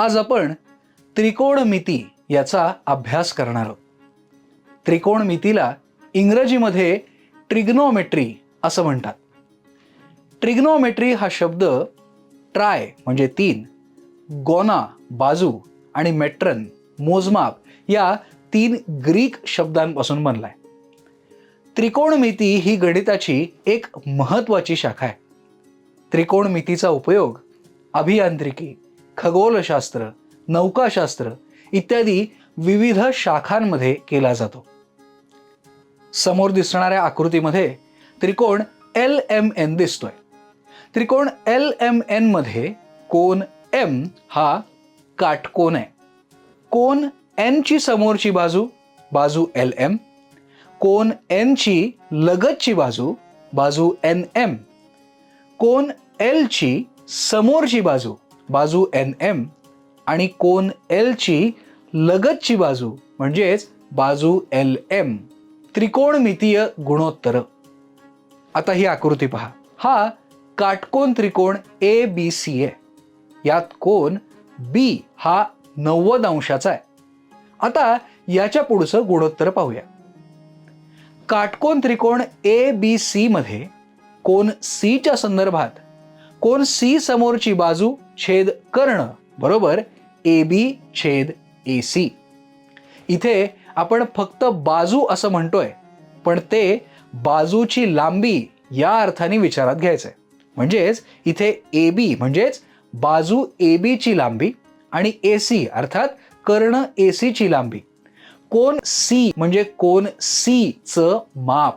आज आपण त्रिकोणमिती याचा अभ्यास करणार आहोत. त्रिकोणमितीला इंग्रजीमध्ये ट्रिग्नोमेट्री असं म्हणतात. ट्रिग्नोमेट्री हा शब्द ट्राय म्हणजे तीन गोना बाजू आणि मेट्रन मोजमाप या तीन ग्रीक शब्दांपासून बनलाय. त्रिकोणमिती ही गणिताची एक महत्त्वाची शाखा आहे. त्रिकोणमितीचा उपयोग अभियांत्रिकी खगोलशास्त्र नौकाशास्त्र इत्यादी विविध शाखांमध्ये केला जातो. समोर दिसणाऱ्या आकृतीमध्ये त्रिकोण एल एम एन दिसतोय. त्रिकोण एल एम एनमध्ये कोन एम हा काटकोन आहे. कोन एनची समोरची बाजू बाजू एल एम कोन एनची लगतची बाजू बाजू एन एम कोन एलची समोरची बाजू बाजू एन एम आणि कोन एलची लगतची बाजू म्हणजेच बाजू एल एम त्रिकोणमितीय गुणोत्तर. आता ही आकृती पहा. हा काटकोन त्रिकोण ए बी सी आहे यात कोन बी हा नव्वद अंशाचा आहे. आता याच्या पुढचं गुणोत्तर पाहूया. काटकोन त्रिकोण ए बी सी मध्ये कोन सीच्या संदर्भात कोण सी समोरची बाजू छेद कर्ण? बरोबर? ए बी छेद ए सी. इथे आपण फक्त बाजू असं म्हणतोय पण ते बाजूची लांबी या अर्थाने विचारात घ्यायचंय. म्हणजेच इथे ए बी म्हणजेच बाजू ए बीची लांबी आणि ए सी अर्थात कर्ण ए सीची लांबी. कोण सी म्हणजे कोण सीचं माप.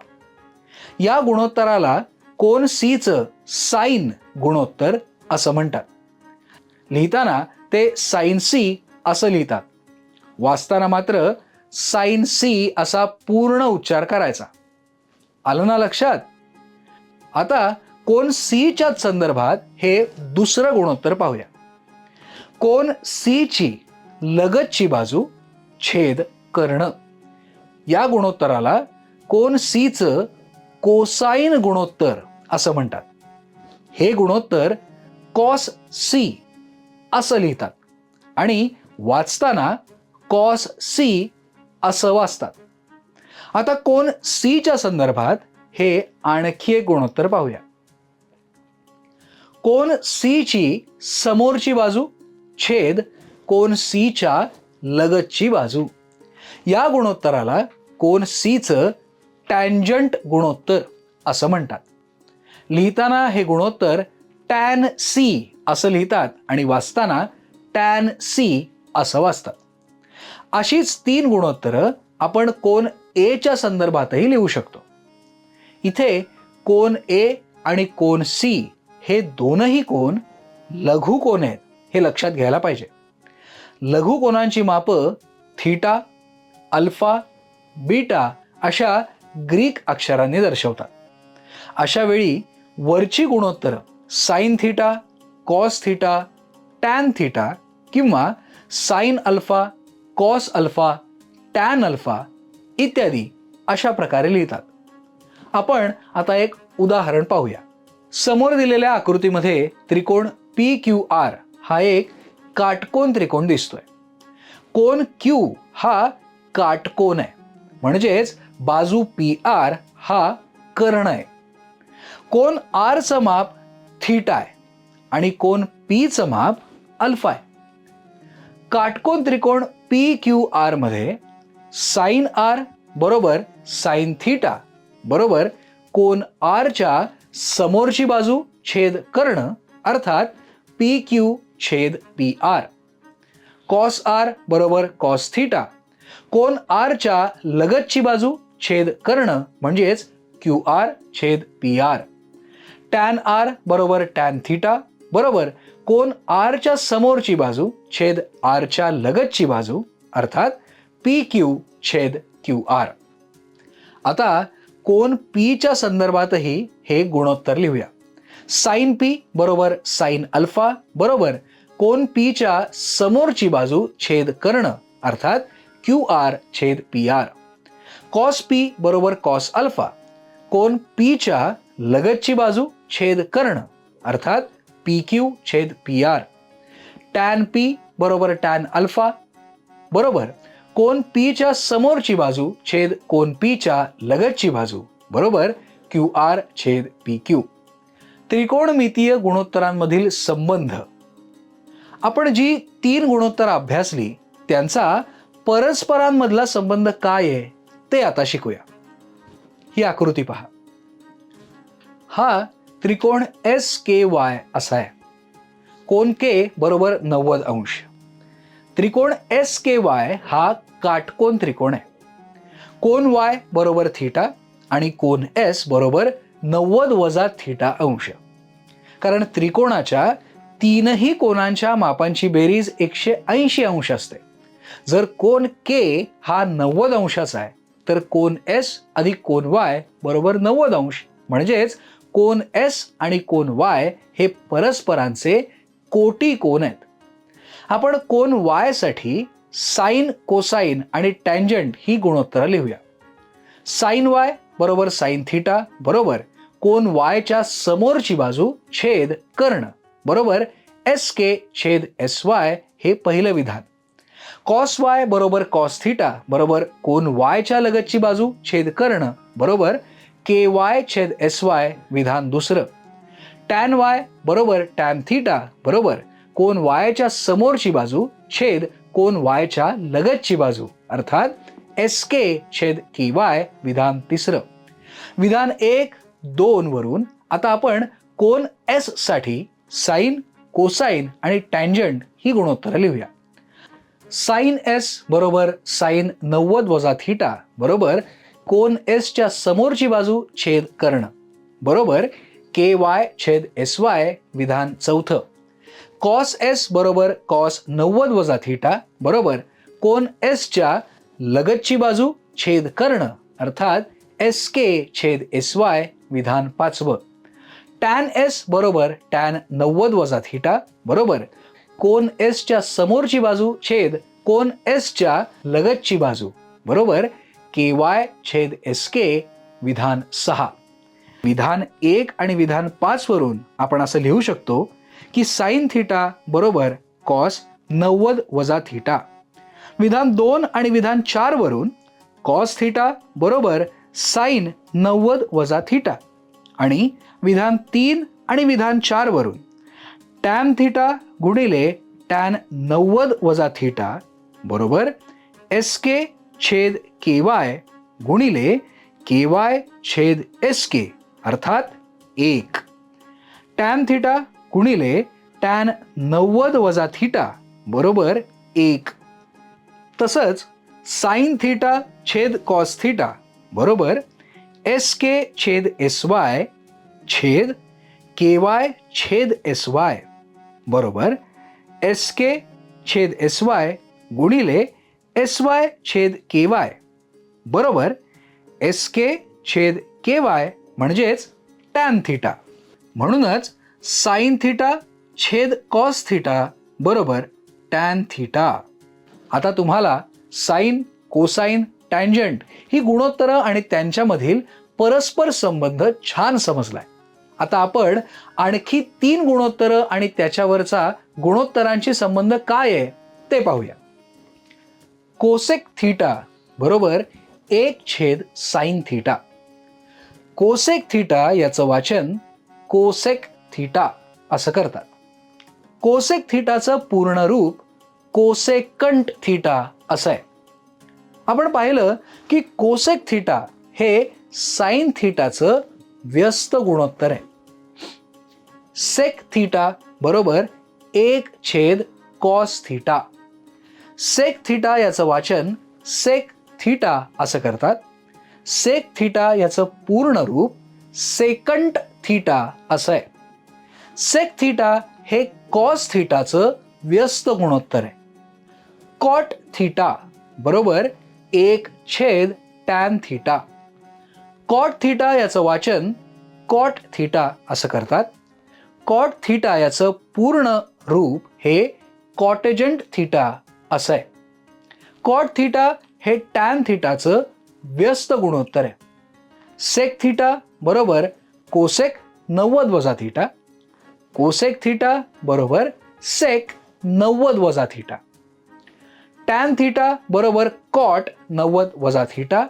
या गुणोत्तराला कोन सीचं साईन गुणोत्तर असं म्हणतात. लिहिताना ते साइन सी असं लिहितात. वाचताना मात्र साइन सी असा पूर्ण उच्चार करायचा. आलं ना लक्षात? आता कोन सीच्याच संदर्भात हे दुसरं गुणोत्तर पाहूया. कोन सी ची लगतची बाजू छेद करणं. या गुणोत्तराला कोन सीचं कोसाइन गुणोत्तर असं म्हणतात. हे गुणोत्तर कॉस सी असं लिहितात. आणि वाचताना कॉस सी असं वाचतात. आता कोण सीच्या संदर्भात हे आणखी एक गुणोत्तर पाहूया. कोण ची समोरची बाजू छेद कोण सीच्या लगतची बाजू. या गुणोत्तराला कोण सीचं टॅन्जंट गुणोत्तर असं म्हणतात. लिहिताना हे गुणोत्तर टॅन सी असं लिहितात आणि वाचताना टॅन सी असं वाचतात. अशीच तीन गुणोत्तरं आपण कोन एच्या संदर्भातही लिहू शकतो. इथे कोन ए आणि कोन सी हे दोनही कोण लघु कोण आहेत हे लक्षात घ्यायला पाहिजे. लघु कोणांची मापं थीटा अल्फा बीटा अशा ग्रीक अक्षरांनी दर्शवतात. अशा वेळी वरची गुणोत्तरं sine theta cos theta tan theta किंवा sine alpha cos alpha tan alpha इत्यादी अशा प्रकारे लिहितात. आपण आता एक उदाहरण पाहूया. समोर दिलेल्या आकृतीमध्ये त्रिकोण पी क्यू आर हा एक काटकोन त्रिकोण दिसतोय. कोन क्यू हा काटकोन आहे. म्हणजेच बाजू पी आर हा कर्ण आहे. कोण आरचं माप थीटा आहे आणि कोण पीचं माप अल्फा आहे. काटकोन त्रिकोण पी क्यू आरमध्ये आर बरोबर साइन थीटा बरोबर कोण आरच्या समोरची बाजू छेद कर्ण अर्थात पी क्यू छेद पी आर. कॉस आर बरोबर कॉस थीटा. कोण आरच्या लगतची बाजू छेद कर्ण म्हणजेच क्यू आर छेद पी आर. टॅन आर बरोबर टॅन थीटा बरोबर कोण आरच्या समोरची बाजू छेद आरच्या लगतची बाजू अर्थात पी क्यू छेद क्यू आर. आता कोण पीच्या संदर्भातही हे गुणोत्तर लिहूया. साईन पी बरोबर साईन अल्फा बरोबर कोण पीच्या समोरची बाजू छेद कर्ण अर्थात क्यू आर छेद पी आर. कॉस पी बरोबर कॉस अल्फा कोण पीच्या लगतची बाजू छेद कर्ण अर्थात पी क्यू छेद पी आर. टॅन पी बरोबर टॅन अल्फा बरोबर कोण पीच्या समोरची बाजू छेद कोण पीच्या लगतची बाजू बरोबर क्यू आर छेद पी क्यू. त्रिकोणमितीय गुणोत्तरांमधील संबंध. आपण जी तीन गुणोत्तर अभ्यासली त्यांचा परस्परांमधला संबंध काय आहे ते आता शिकूया. ही आकृती पहा. हा त्रिकोण एस के वाय असा आहे. कोण के बरोबर नव्वद अंश. त्रिकोण एस के वाय हा काटकोन त्रिकोण आहे. कोण वाय बरोबर थिटा आणि कोण एस बरोबर नव्वद वजा थिटा अंश. कारण त्रिकोणाच्या तीनही कोणांच्या मापांची बेरीज एकशे ऐंशी अंश असते. जर कोण के हा नव्वद अंशाचा आहे तर कोण एस अधिक कोण वाय बरोबर नव्वद अंश. म्हणजेच कोन एस आणि कोन वाय हे परस्परांचे कोटी कोण आहेत. आपण कोन वायसाठी साईन कोसाईन आणि टँजंट ही गुणोत्तरं लिहूया. साईन वाय बरोबर साईन थिटा बरोबर कोन वायच्या समोरची बाजू छेद कर्ण बरोबर एस के छेद एस वाय हे पहिलं विधान. कॉस वाय बरोबर कॉस थिटा बरोबर कोन वायच्या लगतची बाजू छेद कर्ण बरोबर के वाय छेद एस वाय विधान दुसरं. टॅन वाय बरोबर टॅन थिटा बरोबर कोण वायच्या समोरची बाजू छेद कोण वायच्या लगतची बाजू अर्थात एस के छेद की वाय विधान तिसरं. विधान एक दोन वरून आता आपण कोण एससाठी साईन कोसाईन आणि टँजंट ही गुणोत्तरं लिहूया. साईन एस बरोबर साईन नव्वद वजा थिटा बरोबर कोन एसच्या समोरची बाजू छेद कर्ण. बरोबर? के वाय छेद एस वाय विधान चौथं. कॉस एस बरोबर कॉस नव्वद वजा थिटा बरोबर? कोन एसच्या लगतची बाजू छेद कर्ण अर्थात एस के छेद एस वाय विधान पाचवं. टॅन एस बरोबर टॅन नव्वद वजा थिटा बरोबर? कोन एसच्या समोरची बाजू छेद कोन एसच्या लगतची बाजू बरोबर? के वाय छेद एस के विधान सहा. विधान एक आणि विधान पाच वरून आपण असं लिहू शकतो की साईन थिटा बरोबर कॉस नव्वद वजा थिटा. विधान दोन आणि विधान चार वरून कॉस थिटा बरोबर साईन नव्वद वजा थिटा. आणि विधान तीन आणि विधान चार वरून टॅन थिटा गुणिले टॅन नव्वद वजा थिटा बरोबर एस के छेद के वाय गुणिले के वाय छेद एस के अर्थात एक. टॅन थिटा गुणिले टॅन नव्वद वजा थिटा बरोबर एक. तसंच साईन थिटा छेद कॉस थिटा बरोबर एस के छेद एस वाय छेद के वाय छेद एस वाय बरोबर एस के छेद एस वाय गुणिले एस वाय छेद के वाय बरोबर? एस के छेद के वाय म्हणजेच टॅन थिटा म्हणूनच साईन थिटा छेद कॉस थिटा बरोबर टॅन थिटा आता तुम्हाला साईन कोसाईन टँजंट ही गुणोत्तरं आणि त्यांच्यामधील परस्पर संबंध छान समजलाय. आता आपण आणखी तीन गुणोत्तरं आणि त्याच्यावरचा गुणोत्तरांशी संबंध काय आहे ते पाहूया. कोसेक थिटा बरोबर एक छेद साईन थिटा. कोसेक थिटा याचं वाचन कोसेक थिटा असं करतात. कोसेक थिटाचं पूर्ण रूप कोसेकंट थिटा असं आहे. आपण पाहिलं की कोसेक थिटा हे साईन थिटाचं व्यस्त गुणोत्तर आहे. सेक थिटा बरोबर एक छेद कॉस थिटा. सेक थिटा याचं वाचन सेक थिटा असं करतात. सेक थिटा याचं पूर्ण रूप सेकंट थिटा असं आहे. सेक थिटा हे कॉस थिटाचं व्यस्त गुणोत्तर आहे. कॉट थिटा बरोबर एक छेद टॅन थिटा कॉट थिटा याचं वाचन कॉट थिटा असं करतात. कॉट थिटा याचं पूर्ण रूप हे कॉटेजंट थिटा असं आहे. कॉट थिटा हे टॅन थिटाचं व्यस्त गुणोत्तर आहे. सेक थिटा बरोबर कोसेक नव्वद वजा थिटा कोसेक थिटा बरोबर सेक नव्वद वजा थिटा टॅन थिटा बरोबर कॉट नव्वद वजा थिटा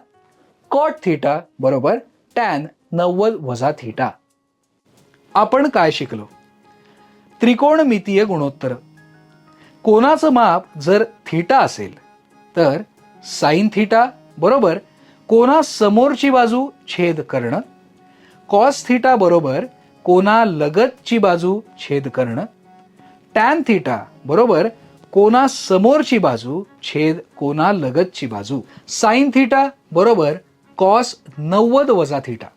कॉट थिटा बरोबर टॅन नव्वद वजा थिटा आपण काय शिकलो? त्रिकोणमितीय गुणोत्तर. कोणाचं माप जर थिटा असेल तर साईन थिटा बरोबर कोणा समोरची बाजू छेद करणं कॉस थिटा बरोबर कोणा लगतची बाजू छेद करणं टॅन थिटा बरोबर कोणा समोरची बाजू छेद कोणा लगतची बाजू साईन थिटा बरोबर कॉस नव्वद वजा थिटा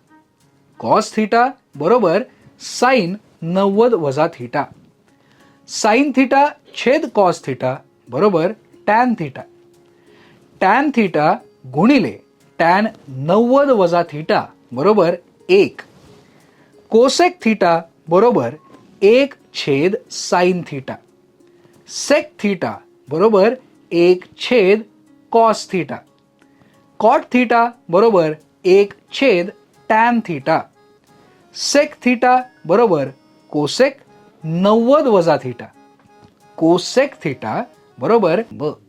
कॉस थिटा बरोबर साईन नव्वद वजा थिटा. साईन थिटा छेद कॉस थिटा बरोबर टॅन थिटा. टॅन थिटा गुणिले टॅन नव्वद वजा थिटा बरोबर एक. कोसेक थिटा बरोबर एक छेद साईन थिटा. सेक थिटा बरोबर एक छेद कॉस थिटा. कॉट थिटा बरोबर एक छेद टॅन थिटा. सेक थिटा बरोबर कोसेक नव्वद वजा थिटा. कोसेक थिटा बरोबर? ब.